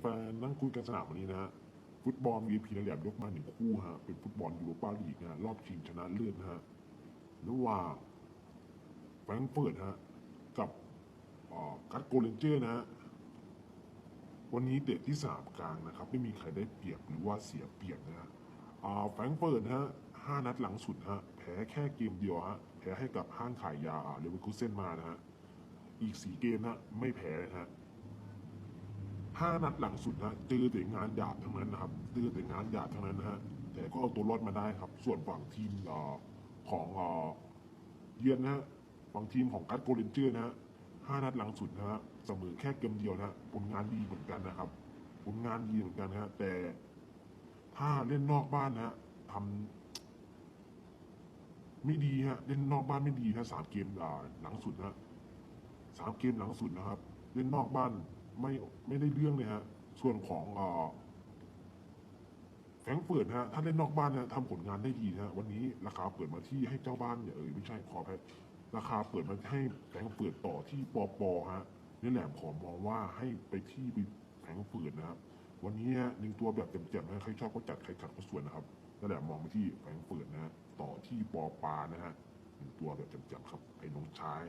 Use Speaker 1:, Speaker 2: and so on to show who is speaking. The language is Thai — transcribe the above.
Speaker 1: แฟนๆนั่งคุยกันสนามวันนี้นะฮะฟุตบอล VIP ระดับยกมาหนึ่งคู่ฮะเป็นฟุตบอลยูโรปาลีกนะฮะรอบชิงชนะเลิศนะฮะระหว่างแฟรงเฟิร์ตฮะกับกัตโกเลนเจอร์นะฮะวันนี้เตะที่สามกลางนะครับ ไม่มีใครได้เปรียบหรือว่าเสียเปรียบนะฮะแฟรงเฟิร์ตฮะห้านัดหลังสุดฮะแพ้แค่เกมเดียวฮะแพ้ให้กับห้างขายยาเลเวอร์คูเซนมานะฮะอีกสี่เกมนะไม่แพ้นะฮะ ห้านัดหลังสุดนะเจอแต่งานหยาบทั้งนั้นนะครับเจอแต่งานหยาบทั้งนั้นนะฮะแต่ก็เอาตัวรอดมาได้ครับ ส่วนฝั่งทีมอของเยือนนะฮะฝั่งทีมของกัตโกเลนเจอร์นะฮะห้านัดหลังสุดนะฮะเสมอแค่เกมเดียวนะผลงานดีเหมือนกันนะครับผลงานดีเหมือนกันนะฮะแต่ถ้าเล่นนอกบ้านนะฮะทำไม่ดีฮะเล่นนอกบ้านไม่ดีฮะสามเกมหลังสุดนะสามเกมหลังสุดนะครับ เล่นนอกบ้าน ไม่ไม่ได้เรื่องเลยฮะ ส่วนของเอ่อแฟรงก์เฟิร์ตฮะ ถ้าเล่นนอกบ้านนะทำผลงานได้ดีนะฮะ วันนี้ราคาเปิดมาที่ให้เจ้าบ้านอย่าเอ่ยไม่ใช่ขอแพ้ราคาเปิดมาให้แฟรงก์เฟิร์ตต่อที่ปอปอฮะนี่แหละขอมองว่าให้ไปที่แฟรงก์เฟิร์ตนะครับ วันนี้ฮะหนึ่งตัวแบบเต็มๆนะใครชอบก็จัดใครขัดก็ส่วนนะครับนั่นแหละมองไปที่แฟรงก์เฟิร์ตนะฮะต่อที่ปอปานะฮะหนึ่งตัวแบบเต็มๆครับไอ้น้องชาย